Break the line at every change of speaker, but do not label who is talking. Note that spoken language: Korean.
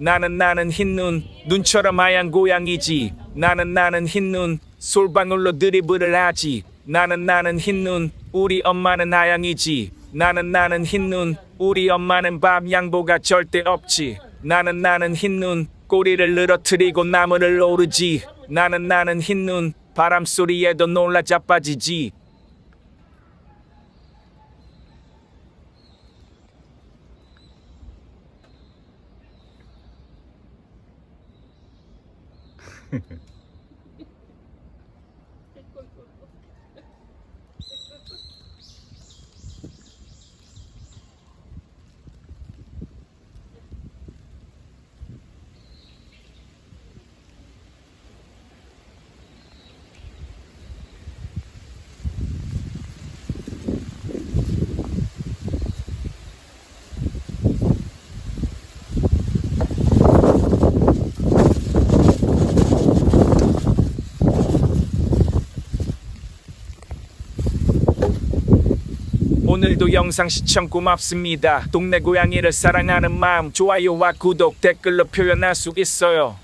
나는 나는 흰눈 눈처럼 하얀 고양이지. 나는 나는 흰눈 솔방울로 드리블을 하지. 나는 나는 흰눈 우리 엄마는 하양이지. 나는 나는 흰눈 우리 엄마는 밥 양보가 절대 없지. 나는 나는 흰눈 꼬리를 늘어뜨리고 나무를 오르지. 나는 나는 흰눈 바람 소리에도 놀라 자빠지지 結構遠く。 오늘도 영상 시청 고맙습니다. 동네 고양이를 사랑하는 마음 좋아요와 구독 댓글로 표현할 수 있어요.